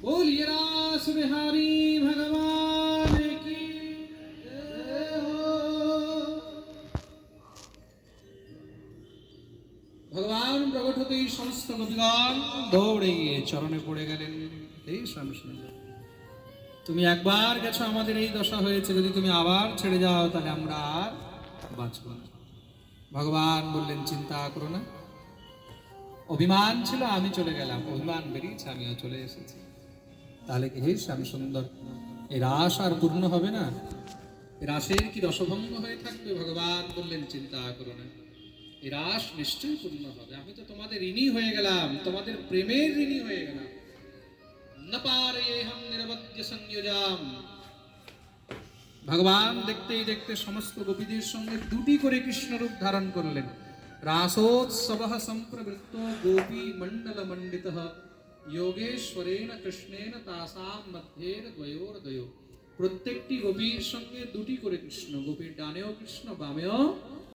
बोलिए रास बिहारी भगवान की जय हो। ভগবান প্রকট হতেই সমস্ত গোপীগণ দৌড়ে গিয়ে চরণে পড়ে গেলেন এই স্বামী সুন্দর তুমি একবার গেছো আমাদের এই দশা হয়েছে যদি তুমি আবার ছেড়ে যাও তাহলে আমরা আর বাঁচব না ভগবান বললেন চিন্তা করো না অভিমান ছিল, আমি চলে গেলাম। অভিমান বেরিয়েছে, আমিও চলে এসেছি। তাহলে কি হে শ্যাম সুন্দর। এই রাস আর পূর্ণ হবে না। রাসের কি রসভঙ্গ হয়ে থাকবে? ভগবান বললেন, চিন্তা করো না। এই রাস নিশ্চয়ই পূর্ণ হবে। আমি তো তোমাদের ঋণী হয়ে গেলাম। তোমাদের প্রেমের ঋণী হয়ে গেলাম। না পারে হম নিরবদ্য সংযোজাম। ভগবান দেখতেই দেখতে সমস্ত গোপীদের সঙ্গে দুটি করে কৃষ্ণ রূপ ধারণ করলেন। রাসোৎসব সম্প্রবৃত্ত গোপী মণ্ডল মণ্ডিত যোগেশ্বরেণ কৃষ্ণেন তাসাম মধ্যের দ্বয়োর দ্বয় প্রত্যেকটি গোপীর সঙ্গে দুটি করে কৃষ্ণ গোপীর ডানেও কৃষ্ণ বামেও